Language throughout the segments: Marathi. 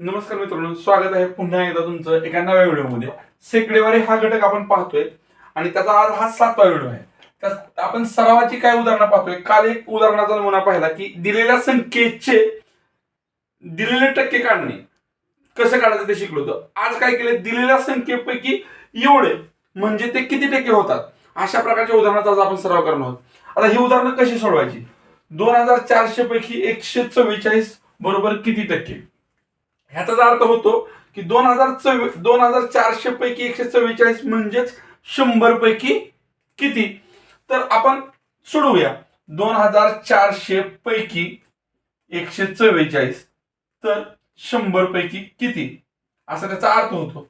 नमस्कार मित्रांनो स्वागत आहे पुन्हा एकदा तुमचं एका नव्या व्हिडिओमध्ये. सेकडेवारी हा घटक आपण पाहतोय आणि त्याचा आज हा सातवा व्हिडिओ आहे. आपण सरावाची काय उदाहरणं पाहतोय? काल एक उदाहरणाचा नमुना पाहिला की दिलेल्या संख्येचे दिलेले टक्के काढणे. कसं काढायचं ते शिकलो होतो. आज काय केलं दिलेल्या संख्येपैकी एवढे म्हणजे ते किती टक्के होतात? अशा प्रकारच्या उदाहरणाचा आज आपण सराव करणार आहोत. आता ही उदाहरणं कशी सोडवायची? दोन हजार चारशे पैकी एकशे चव्वेचाळीस बरोबर किती टक्के? ह्याचाच अर्थ होतो की दोन हजार चव्वे दोन हजार चारशे पैकी एकशे चव्वेचाळीस म्हणजेच शंभर पैकी किती? तर आपण सोडवूया. दोन हजार चारशे पैकी एकशे चव्वेचाळीस. तर शंभर पैकी किती? असा त्याचा अर्थ होतो.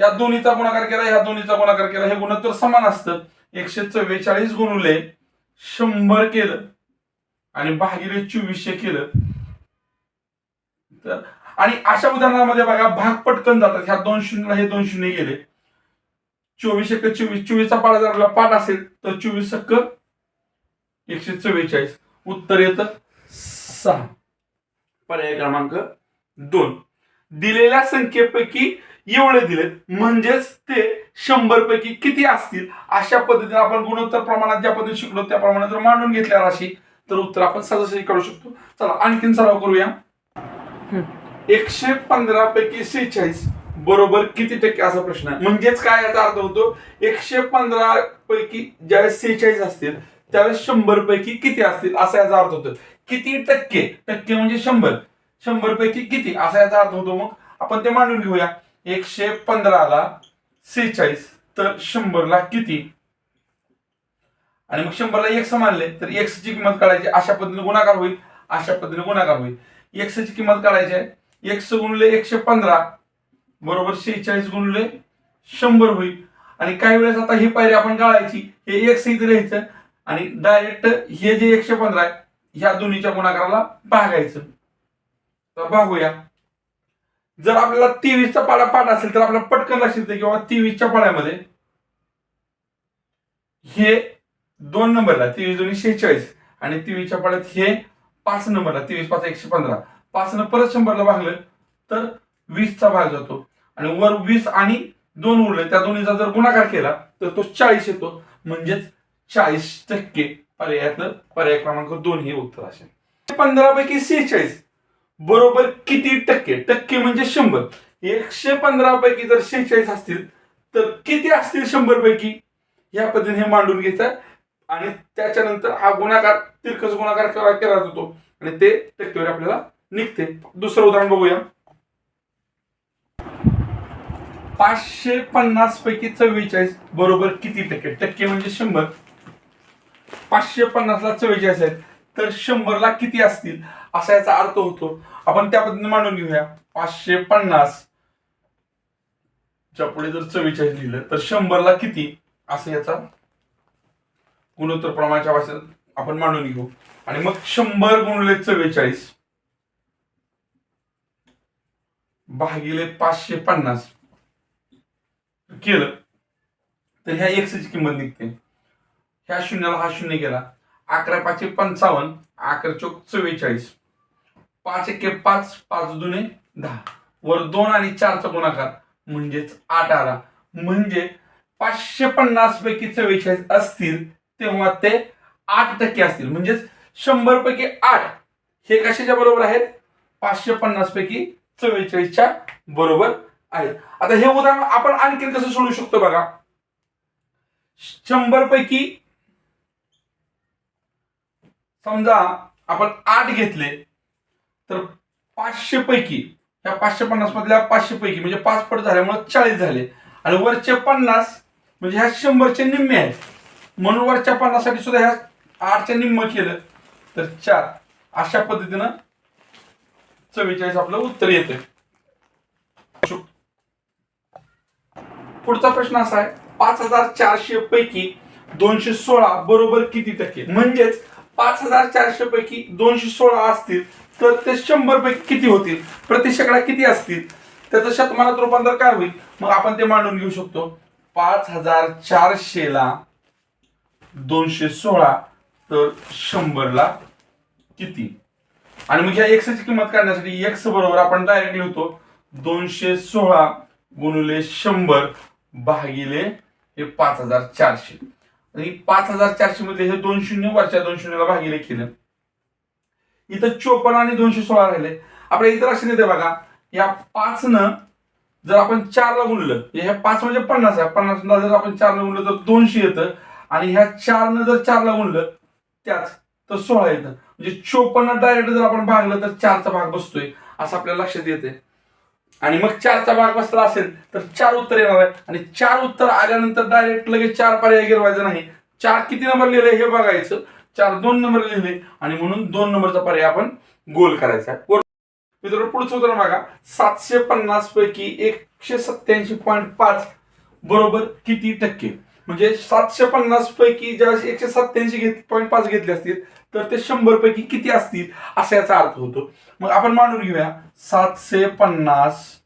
या दोन्हीचा गुणाकार केला ह्या दोन्हीचा गुणाकार केला हे गुणोत्तर समान असतं. एकशे चव्वेचाळीस गुणुले शंभर केलं आणि भागिले चोवीसशे केलं. तर आणि अशा उदाहरणामध्ये बघा भाग पटकन जातात. ह्या दोन शून्यला हे दोन शून्य गेले. चोवीस एक चोवीस. चोवीसचा पाडा जर पाठ असेल तर चोवीस सक्क एकशे चव्वेचाळीस. उत्तर येतं सहा. पर्याय क्रमांक दोन. दिलेल्या संख्येपैकी एवढे दिलेत. म्हणजेच ते शंभर पैकी किती असतील? अशा पद्धतीने आपण गुणोत्तर प्रमाणात ज्या पद्धतीने शिकलो त्या प्रमाणात जर मांडून घेतल्या राशी तर उत्तर आपण सहजासहजी काढू शकतो. चला आणखीन सराव करूया. एकशे पंधरा पैकी सेहेचाळीस. बरोबर किती टक्के? असा प्रश्न आहे. म्हणजेच काय याचा अर्थ होतो? एकशे पंधरा पैकी ज्यावेळेस सेहेचाळीस असतील त्यावेळेस शंभर पैकी किती असतील? असा याचा अर्थ होतो. किती टक्के? टक्के म्हणजे शंभर. शंभर पैकी किती? असा याचा अर्थ होतो मग. आपण ते मांडून घेऊया. एकशे पंधराला सेहेचाळीस तर शंभरला किती? आणि मग शंभरला एक्स मानले तर एक्सची किंमत काढायची. अशा पद्धतीने गुणाकार होईल. अशा पद्धतीने गुणाकार होईल. एक्स ची किंमत काढायची आहे. एकशे गुणले एकशे पंधरा बरोबर शेहेचाळीस गुणले शंभर होईल. आणि काही वेळेस आता ही पायरी आपण गाळायची हे एक इथे लिहायचं आणि डायरेक्ट हे जे एकशे पंधरा आहे ह्या दोन्हीच्या गुणाकाराला भागायचं. तर भागूया. जर आपल्याला तेवीसचा पाडा पाठ असेल तर आपल्याला पटकन लक्षात येते किंवा तेवीसच्या पाड्यामध्ये हे दोन नंबरला तेवीस दोन्ही शेहेचाळीस आणि तेवीसच्या पाड्यात हे पाच नंबरला तेवीस पाच एकशे पंधरा. पाचनं परत शंभरला भागलं तर वीसचा भाग जातो. आणि वर वीस आणि दोन उरले त्या दोन्हीचा जर गुणाकार केला तर तो चाळीस येतो. म्हणजेच चाळीस टक्के पर्यायातलं पर्याय क्रमांक दोन हे उत्तर असेल. पंधरा पैकी सेहेचाळीस. बरोबर किती टक्के? टक्के म्हणजे शंभर. एकशे पंधरा पैकी जर सेहेचाळीस असतील तर किती असतील शंभर पैकी या पद्धतीने हे मांडून घ्यायचं आणि त्याच्यानंतर हा गुणाकार तिरकस गुणाकार केला केला जातो आणि ते टक्केवारी आपल्याला निघते. दुसरं उदाहरण बघूया. पाचशे पन्नास पैकी चव्वेचाळीस बरोबर किती टक्के? टक्के म्हणजे शंभर. पाचशे पन्नासला चव्वेचाळीस आहेत. तर शंभरला किती असतील? असा याचा अर्थ होतो. आपण त्या पद्धतीने मांडून घेऊया. पाचशे पन्नास. च्या पुढे जर चव्वेचाळीस लिहिलं तर शंभरला किती? असं याचा गुणोत्तर प्रमाणाच्या भाषेत आपण मांडून घेऊ. आणि मग शंभर गुणले चव्वेचाळीस. भागिले पाचशे पन्नास केलं तर ह्या एक्सची किंमत निघते. ह्या शून्याला हा शून्य गेला. अकरा पाचशे पंचावन्न अकरा चौक चव्वेचाळीस. पाच एके पाच पाच दुने दहा. वर दोन आणि चारचा गुणाकार म्हणजेच आठ आला. म्हणजे पाचशे पन्नास पैकी चव्वेचाळीस असतील तेव्हा ते आठ टक्के असतील. म्हणजेच शंभर पैकी आठ हे कशाच्या बरोबर आहेत? पाचशे पन्नास पैकी चव्वेचाळीसच्या बरोबर आहेत आता हे उदाहरण आपण आणखीन कसं सोडू शकतो बघा? शंभर पैकी समजा आपण आठ घेतले तर पाचशे पैकी ह्या पाचशे पन्नास मधल्या पाचशे पैकी म्हणजे पाच पट झाल्यामुळे चाळीस झाले. आणि वरचे पन्नास म्हणजे ह्या शंभरचे निम्मे आहेत. म्हणून वरच्या पन्नाससाठी सुद्धा ह्या आठच्या निम्म केलं. तर चार. अशा पद्धतीनं चव्वेचाळीस आपलं उत्तर येते पुढचा प्रश्न असा आहे पाच हजार चारशे पैकी दोनशे सोळा बरोबर किती टक्के? म्हणजेच पाच हजार चारशे पैकी दोनशे सोळा असतील तर ते शंभर पैकी किती होतील? प्रतिशकडा किती असतील? त्याचं शतमानात रूपांतर काय होईल? मग आपण ते मांडून घेऊ शकतो. पाच हजार चारशे ला दोनशे सोळा तर शंभरला किती? आणि मग ह्या एक्सची किंमत काढण्यासाठी एक्स बरोबर आपण डायरेक्ट लिहितो दोनशे सोळा गुणुले शंभर भागिले हे पाच हजार चारशे. आणि पाच हजार चारशे मध्ये हे दोन शून्य वरच्या दोन शून्यला भागिले केलं. इथं चोपन्न आणि दोनशे सोळा राहिले. आपल्या इथं लक्षात येते बघा. या पाच न जर आपण चारला गुणलं हे पाच म्हणजे पन्नास आहे. पन्नास जर आपण चारला गुणलं तर दोनशे येतं. आणि ह्या चारनं जर चारला गुणलं त्याच तर सोळा येतं. म्हणजे चोपन्न डायरेक्ट जर आपण भागलं तर चारचा भाग बसतोय असं आपल्याला लक्षात येते आणि मग चारचा भाग बसला असेल तर चार उत्तर येणार आहे. आणि चार उत्तर आल्यानंतर डायरेक्ट लगेच चार पर्याय गिरवायचा नाही. चार किती नंबर लिहिले हे बघायचं. चार दोन नंबर लिहिले आणि म्हणून दोन नंबरचा पर्याय आपण गोल करायचा. आहे मित्रांनो पुढचं उदाहरण बघा. सातशे पन्नास पैकी एकशे सत्याऐंशी पॉईंट पाच बरोबर किती टक्के? म्हणजे सातशे पन्नास पैकी ज्या एकशे सत्याऐंशी घेत पॉईंट पाच घेतले असतील तर ते शंभर पैकी किती असतील? असा याचा अर्थ होतो. मग आपण मांडून घेऊया. सातशे पन्नास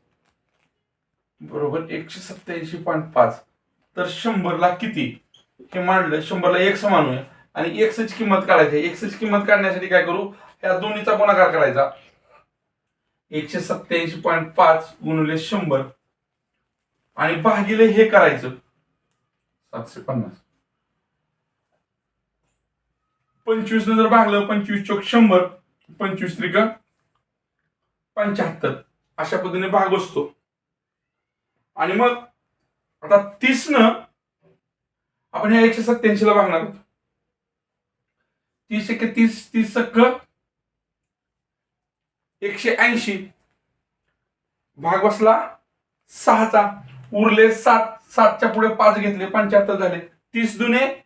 बरोबर एकशे सत्याऐंशी पॉईंट पाच. तर शंभरला किती? हे मांडलं. शंभरला एक मानूया आणि एक्सची किंमत काढायची एक्सची किंमत काढण्यासाठी काय करू? या दोन्हीचा गुणाकार करायचा. एकशे सत्याऐंशी पॉईंट पाच गुणले शंभर. आणि भागिले हे करायचं. सातशे पन्नास. पंचवीस जर भागलं पंचवीस चौक शंभर पंचवीस त्रिक पंच्याहत्तर. अशा पद्धतीने भाग असतो. आणि मग आता तीस न आपण ह्या एकशे सत्याऐंशी ला भागणार आहोत. तीस एक तीस तीस सक्क एकशे ऐंशी. भाग बसला सहाचा. उरले सात सातच्या पुढे पाच घेतले पंच्याहत्तर झाले. तीस दुने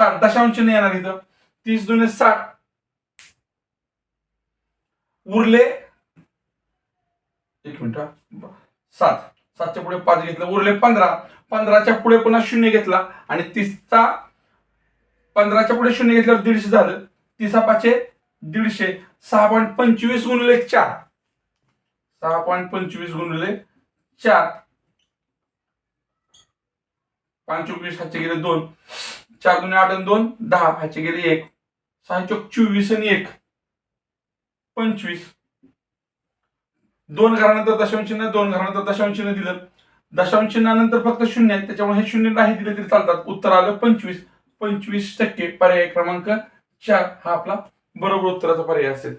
साठ दशांश नाही येणार इथं. तीस दुने साठ. उरले. एक मिनिट सात. सातच्या पुढे पाच घेतलं. उरले पंधरा. पंधराच्या पुढे पुन्हा शून्य घेतला. आणि तीसचा पंधराच्या पुढे शून्य घेतल्यावर दीडशे झालं. तिसा पाचशे दीडशे. सहा पॉईंट पंचवीस गुणले चार. सहा पॉईंट पंचवीस गुणले चार. पाच चोवीस हातचे गेले दोन. चार दोन आठ आणि दोन दहा. ह्याचे गेले एक. सहा चौक चोवीस आणि एक. पंचवीस. दोन घरानंतर दशांश चिन्ह दोन घरानंतर दशांश चिन्ह दिलं. दशांश चिन्हानंतर फक्त शून्य आहे त्याच्यामुळे हे शून्य नाही दिले तरी चालतात. उत्तर आलं पंचवीस. पंचवीस टक्के पर्याय क्रमांक चार हा आपला बरोबर उत्तराचा पर्याय असेल.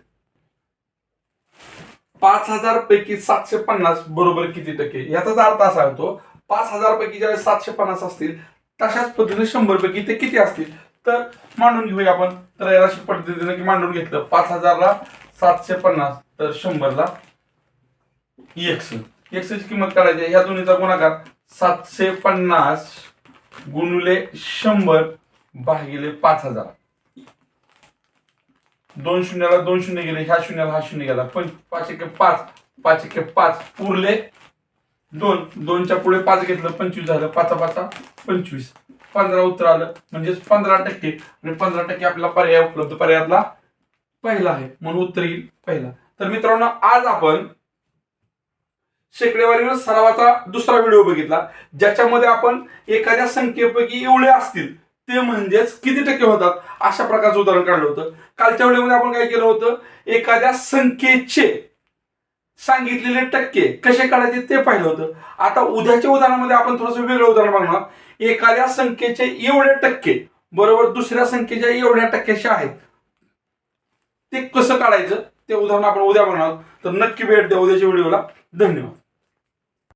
पाच हजार पैकी सातशे पन्नास बरोबर किती टक्के? याचाच अर्थ असा होतो पाच हजार पैकी ज्यावेळेस सातशे पन्नास असतील तशाच पद्धतीने शंभर पैकी ते किती असतील? तर मांडून घेऊया आपण. तर याला पद्धतीने की मांडून घेतलं पाच हजारला सातशे पन्नास तर शंभरला एक्स एक्सची किंमत काढायची ह्या दोन्हीचा गुणाकार सातशे पन्नास गुणले शंभर भागिले पाच हजार. दोन शून्याला दोन शून्य गेले ह्या शून्याला हा शून्य गेला. पण पाच एके पाच पाच एके पाच उरले दोन. दोनच्या पुढे पाच घेतलं पंचवीस झालं. पाचा पाचा पंचवीस. पंधरा उत्तर आलं. म्हणजेच पंधरा टक्के. आणि पंधरा टक्के आपला पर्याय उपलब्ध पर्यायातला पहिला आहे. म्हणून उत्तर येईल पहिला. तर मित्रांनो आज आपण शेकडेवारीवर सरावाचा दुसरा व्हिडिओ बघितला. ज्याच्यामध्ये आपण एखाद्या संख्येपैकी एवढे असतील ते म्हणजेच किती टक्के होतात? अशा प्रकारचं उदाहरण काढलं होतं. कालच्या व्हिडिओमध्ये आपण काय केलं होतं? एखाद्या संख्येचे सांगितलेले टक्के. कसे काढायचे ते पाहिलं होतं. आता उद्याच्या उदाहरणामध्ये आपण थोडंसं वेगळं उदाहरण बघणार. एखाद्या संख्येचे एवढे टक्के. बरोबर दुसऱ्या संख्येच्या एवढ्या टक्क्याचे आहेत. ते कसं काढायचं? ते उदाहरण आपण उद्या बघणार तर नक्की भेट द्या उद्याच्या व्हिडिओला. धन्यवाद.